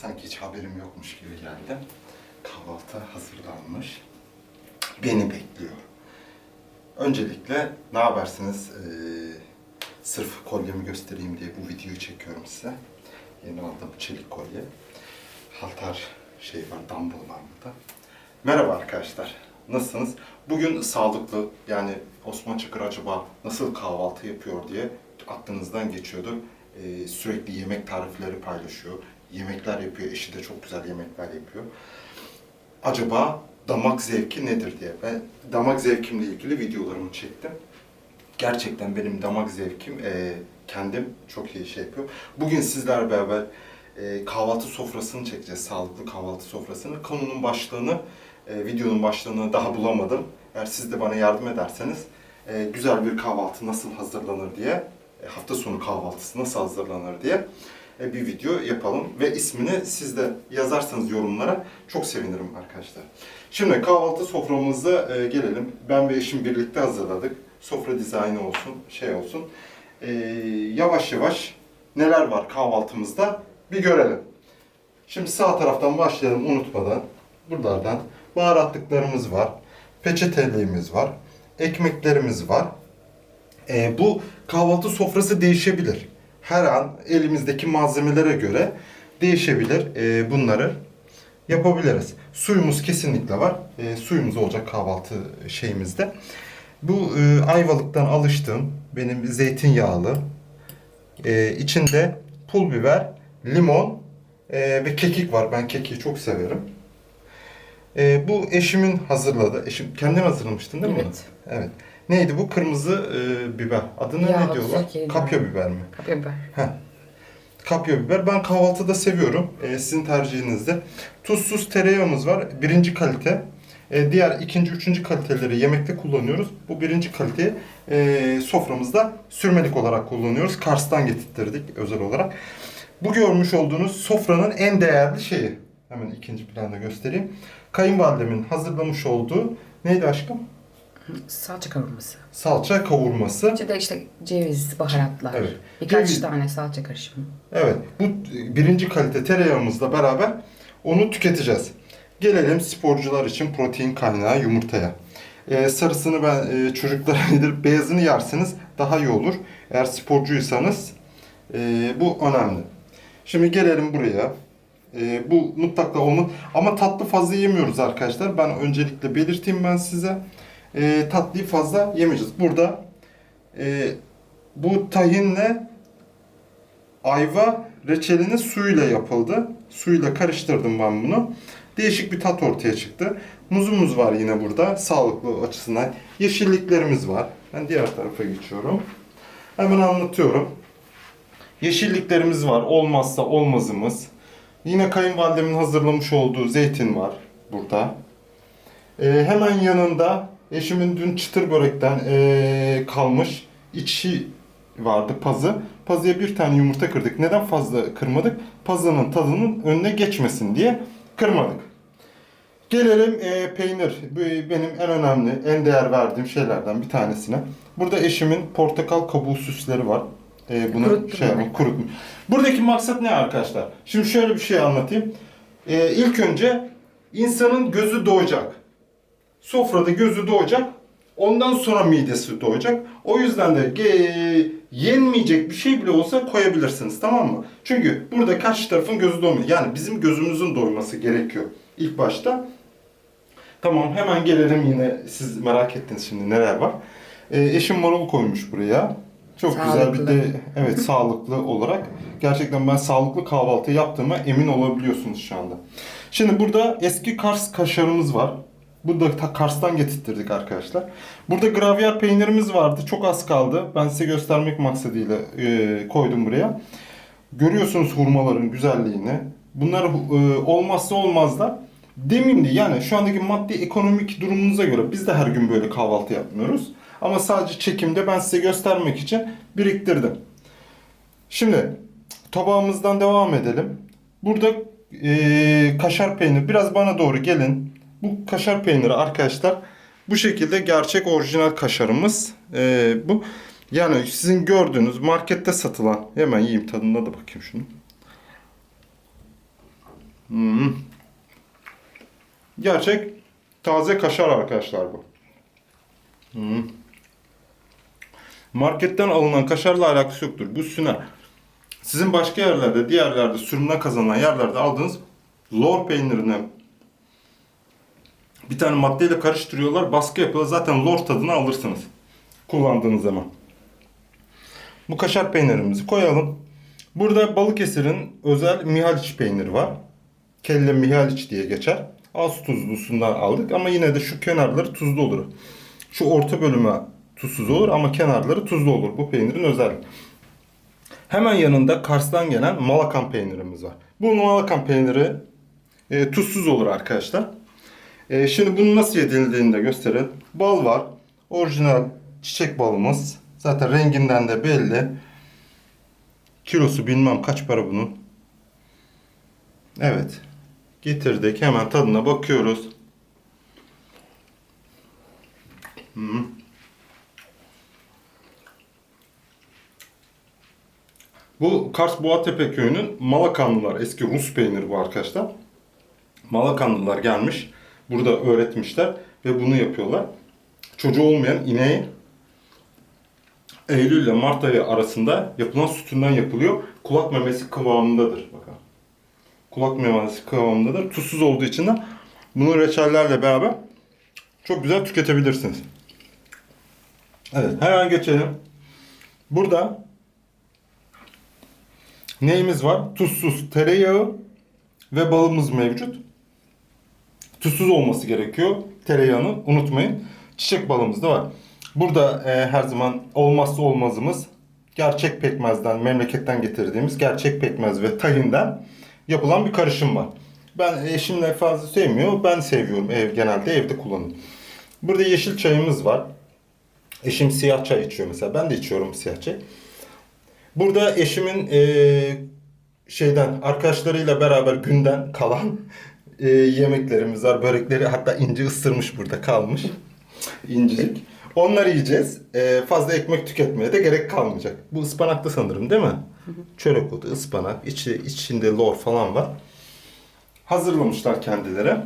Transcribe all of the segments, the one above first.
Sanki hiç haberim yokmuş gibi geldim. Kahvaltı hazırlanmış. Beni bekliyor. Öncelikle ne habersiniz? Ee, sırf kolyemi göstereyim diye bu videoyu çekiyorum size. Yeni aldığım çelik kolye. Halter şey var, dumbbell var burada. Merhaba arkadaşlar. Nasılsınız? Bugün sağlıklı yani Osman Çakır acaba nasıl kahvaltı yapıyor diye aklınızdan geçiyordu. Ee, sürekli yemek tarifleri paylaşıyor. Yemekler yapıyor. Eşi de çok güzel yemekler yapıyor. Acaba damak zevki nedir diye. Ben damak zevkimle ilgili videolarımı çektim. Gerçekten benim damak zevkim e, kendim çok iyi şey yapıyor. Bugün sizlerle beraber e, kahvaltı sofrasını çekeceğiz. Sağlıklı kahvaltı sofrasını. Konunun başlığını, e, videonun başlığını daha bulamadım. Eğer siz de bana yardım ederseniz e, güzel bir kahvaltı nasıl hazırlanır diye, e, hafta sonu kahvaltısı nasıl hazırlanır diye bir video yapalım. Ve ismini siz de yazarsanız yorumlara çok sevinirim arkadaşlar. Şimdi kahvaltı soframıza e, gelelim. Ben ve eşim birlikte hazırladık. Sofra dizaynı olsun, şey olsun. E, yavaş yavaş neler var kahvaltımızda bir görelim. Şimdi sağ taraftan başlayalım unutmadan. Buralardan baharatlıklarımız var. Peçeteliğimiz var. Ekmeklerimiz var. E, bu kahvaltı sofrası değişebilir. Her an elimizdeki malzemelere göre değişebilir. E, bunları yapabiliriz. Suyumuz kesinlikle var. E, suyumuz olacak kahvaltı şeyimizde. Bu e, ayvalıktan alıştığım benim zeytinyağlı e, içinde pul biber, limon e, ve kekik var. Ben kekiği çok severim. E, bu eşimin hazırladı. Eşim kendin hazırlamıştın değil mi? Evet. Evet. Neydi bu? Kırmızı e, biber. Adına ne Yağlı, diyorlar? Türkiye'de. Kapya biber mi? Kapya biber. Heh. Kapya biber. Ben kahvaltıda seviyorum. Ee, sizin tercihinizde. Tuzsuz tereyağımız var. Birinci kalite. Ee, diğer ikinci, üçüncü kaliteleri yemekte kullanıyoruz. Bu birinci kaliteyi e, soframızda sürmelik olarak kullanıyoruz. Kars'tan getirttirdik özel olarak. Bu görmüş olduğunuz sofranın en değerli şeyi. Hemen ikinci planda göstereyim. Kayınvalidemin hazırlamış olduğu neydi aşkım? Salça kavurması. Salça kavurması. İçinde işte ceviz, baharatlar. Evet. Birkaç Ceviz. tane salça karışımı. Evet, bu birinci kalite tereyağımızla beraber onu tüketeceğiz. Gelelim sporcular için protein kaynağı yumurtaya. Ee, sarısını ben e, çocuklara yedirip beyazını yerseniz daha iyi olur. Eğer sporcuysanız e, bu önemli. Şimdi gelelim buraya. E, bu mutlaka olmalı. Ama tatlı fazla yemiyoruz arkadaşlar. Ben öncelikle belirteyim ben size. E, tatlıyı fazla yemeyeceğiz. Burada e, bu tahinle ayva reçelinin suyuyla yapıldı. Suyla karıştırdım ben bunu. Değişik bir tat ortaya çıktı. Muzumuz var yine burada sağlıklı açısından. Yeşilliklerimiz var. Ben diğer tarafa geçiyorum. Hemen anlatıyorum. Yeşilliklerimiz var. Olmazsa olmazımız. Yine kayınvalidemin hazırlamış olduğu zeytin var burada. Ee, hemen yanında eşimin dün çıtır börekten ee, kalmış içi vardı pazı. Pazıya bir tane yumurta kırdık. Neden fazla kırmadık? Pazının tadının önüne geçmesin diye kırmadık. Gelelim e, peynir. Bu benim en önemli, en değer verdiğim şeylerden bir tanesine. Burada eşimin portakal kabuğu süsleri var. E, bunu Kuruttum şey ben. kurutmuş. Buradaki maksat ne arkadaşlar? Şimdi şöyle bir şey anlatayım. E, ilk önce insanın gözü doyacak. Sofrada gözü doyacak. Ondan sonra midesi doyacak. O yüzden de ge- yenmeyecek bir şey bile olsa koyabilirsiniz tamam mı? Çünkü burada karşı tarafın gözü doymuyor. Yani bizim gözümüzün doyması gerekiyor ilk başta. Tamam hemen gelelim yine siz merak ettiniz şimdi neler var. Ee, eşim marul koymuş buraya. Çok güzel bir Sağlıklı. de evet sağlıklı olarak. Gerçekten ben sağlıklı kahvaltı yaptığıma emin olabiliyorsunuz şu anda. Şimdi burada eski Kars kaşarımız var. Bu da ta Kars'tan getirttirdik arkadaşlar. Burada gravyer peynirimiz vardı. Çok az kaldı. Ben size göstermek maksadıyla e, koydum buraya. Görüyorsunuz hurmaların güzelliğini. Bunlar e, olmazsa olmazlar. Demindi yani şu andaki maddi ekonomik durumunuza göre biz de her gün böyle kahvaltı yapmıyoruz. Ama sadece çekimde ben size göstermek için biriktirdim. Şimdi tabağımızdan devam edelim. Burada e, kaşar peynir. Biraz bana doğru gelin. Bu kaşar peyniri arkadaşlar bu şekilde gerçek orijinal kaşarımız. E, bu yani sizin gördüğünüz markette satılan hemen yiyeyim tadına da bakayım şunu. Hmm. Gerçek taze kaşar arkadaşlar bu. Hmm. Marketten alınan kaşarla alakası yoktur. Bu süner. Sizin başka yerlerde, diğerlerde sürümden kazanan yerlerde aldığınız lor peynirini bir tane maddeyle karıştırıyorlar, baskı yapıyorlar. Zaten lor tadını alırsınız kullandığınız zaman. Bu kaşar peynirimizi koyalım. Burada Balıkesir'in özel Mihaliç peyniri var. Kelle Mihaliç diye geçer. Az tuzlusundan aldık ama yine de şu kenarları tuzlu olur. Şu orta bölümü tuzsuz olur ama kenarları tuzlu olur. Bu peynirin özelliği. Hemen yanında Kars'tan gelen Malakan peynirimiz var. Bu Malakan peyniri e, tuzsuz olur arkadaşlar. E, şimdi bunu nasıl yedildiğini de gösterelim. Bal var. Orijinal çiçek balımız. Zaten renginden de belli. Kilosu bilmem kaç para bunun. Evet. Getirdik. Hemen tadına bakıyoruz. Hmm. Bu Kars Boğatepe köyünün Malakanlılar, eski Rus peyniri bu arkadaşlar. Malakanlılar gelmiş, burada öğretmişler ve bunu yapıyorlar. Çocuğu olmayan ineği Eylül ile Mart ayı arasında yapılan sütünden yapılıyor. Kulak memesi kıvamındadır. Bakın. Kulak memesi kıvamındadır. Tuzsuz olduğu için de bunu reçellerle beraber çok güzel tüketebilirsiniz. Evet, hemen geçelim. Burada neyimiz var? Tuzsuz tereyağı ve balımız mevcut. Tuzsuz olması gerekiyor. Tereyağını unutmayın. Çiçek balımız da var. Burada e, her zaman olmazsa olmazımız gerçek pekmezden, memleketten getirdiğimiz gerçek pekmez ve tahinden yapılan bir karışım var. Ben eşimle fazla sevmiyor. Ben seviyorum. Ev genelde evde kullanıyorum. Burada yeşil çayımız var. Eşim siyah çay içiyor mesela. Ben de içiyorum siyah çay. Burada eşimin e, şeyden arkadaşlarıyla beraber günden kalan e, yemeklerimiz var. Börekleri hatta ince ısırmış burada kalmış. İncecik. Onları yiyeceğiz. E, fazla ekmek tüketmeye de gerek kalmayacak. Bu ıspanaklı sanırım değil mi? Çörek otu, ıspanak, içi, içinde lor falan var. Hazırlamışlar kendileri.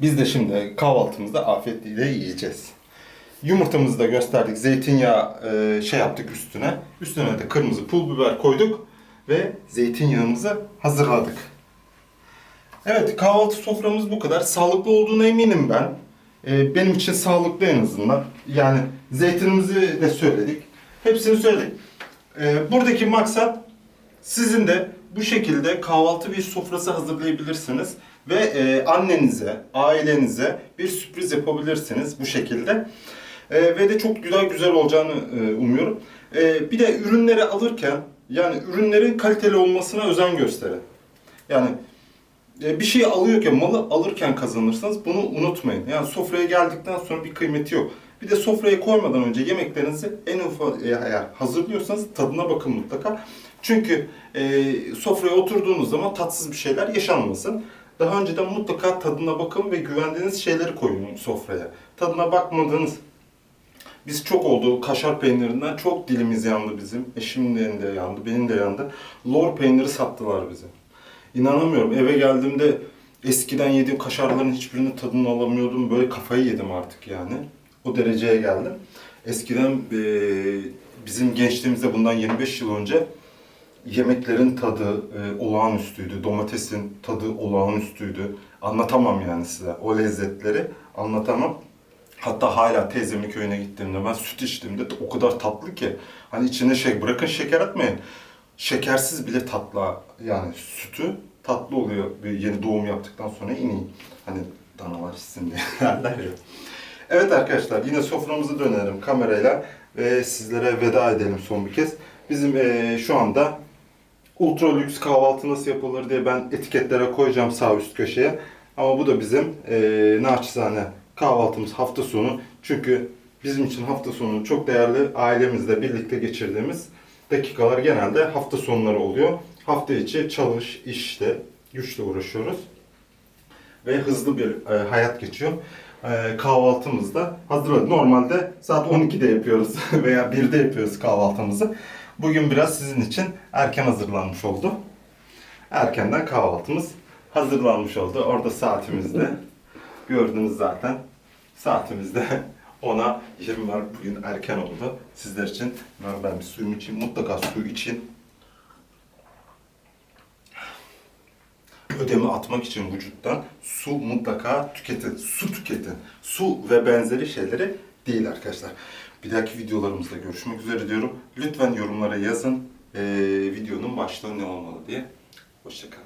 Biz de şimdi kahvaltımızda afiyetle yiyeceğiz. Yumurtamızı da gösterdik. Zeytinyağı e, şey yaptık üstüne. Üstüne de kırmızı pul biber koyduk ve zeytinyağımızı hazırladık. Evet kahvaltı soframız bu kadar. Sağlıklı olduğuna eminim ben. E, benim için sağlıklı en azından. Yani zeytinimizi de söyledik. Hepsini söyledik. E, buradaki maksat sizin de bu şekilde kahvaltı bir sofrası hazırlayabilirsiniz ve e, annenize, ailenize bir sürpriz yapabilirsiniz bu şekilde. E, ve de çok güzel güzel olacağını e, umuyorum. E, bir de ürünleri alırken yani ürünlerin kaliteli olmasına özen gösterin. Yani bir şey alıyorken, malı alırken kazanırsınız. Bunu unutmayın. Yani sofraya geldikten sonra bir kıymeti yok. Bir de sofraya koymadan önce yemeklerinizi en ufak eğer hazırlıyorsanız tadına bakın mutlaka. Çünkü e, sofraya oturduğunuz zaman tatsız bir şeyler yaşanmasın. Daha önceden mutlaka tadına bakın ve güvendiğiniz şeyleri koyun sofraya. Tadına bakmadığınız biz çok oldu kaşar peynirinden çok dilimiz yandı bizim. Eşimin de yandı, benim de yandı. Lor peyniri sattılar bize. İnanamıyorum. Eve geldiğimde eskiden yediğim kaşarların hiçbirinin tadını alamıyordum. Böyle kafayı yedim artık yani. O dereceye geldim. Eskiden eee, bizim gençliğimizde bundan 25 yıl önce yemeklerin tadı e, olağanüstüydü. Domatesin tadı olağanüstüydü. Anlatamam yani size o lezzetleri anlatamam. Hatta hala teyzemin köyüne gittiğimde ben süt içtiğimde o kadar tatlı ki hani içine şey bırakın şeker atmayın. Şekersiz bile tatlı yani sütü tatlı oluyor bir yeni doğum yaptıktan sonra ineği. Hani danalar içsin diye. Evet arkadaşlar yine soframıza dönelim kamerayla ve sizlere veda edelim son bir kez. Bizim eee, şu anda ultra lüks kahvaltı nasıl yapılır diye ben etiketlere koyacağım sağ üst köşeye. Ama bu da bizim eee naçizane kahvaltımız hafta sonu. Çünkü bizim için hafta sonu çok değerli ailemizle birlikte geçirdiğimiz dakikalar genelde hafta sonları oluyor. Hafta içi çalış, işte, güçle uğraşıyoruz. Ve hızlı bir e, hayat geçiyor. E, kahvaltımızda hazırladık. Normalde saat 12'de yapıyoruz veya 1'de yapıyoruz kahvaltımızı. Bugün biraz sizin için erken hazırlanmış oldu. Erkenden kahvaltımız hazırlanmış oldu. Orada saatimizde. Gördünüz zaten. Saatimizde 10'a 20 var. Bugün erken oldu. Sizler için ben bir suyum için mutlaka su için ödemi atmak için vücuttan su mutlaka tüketin. Su tüketin. Su ve benzeri şeyleri değil arkadaşlar. Bir dahaki videolarımızda görüşmek üzere diyorum. Lütfen yorumlara yazın ee, videonun başlığı ne olmalı diye. Hoşçakalın.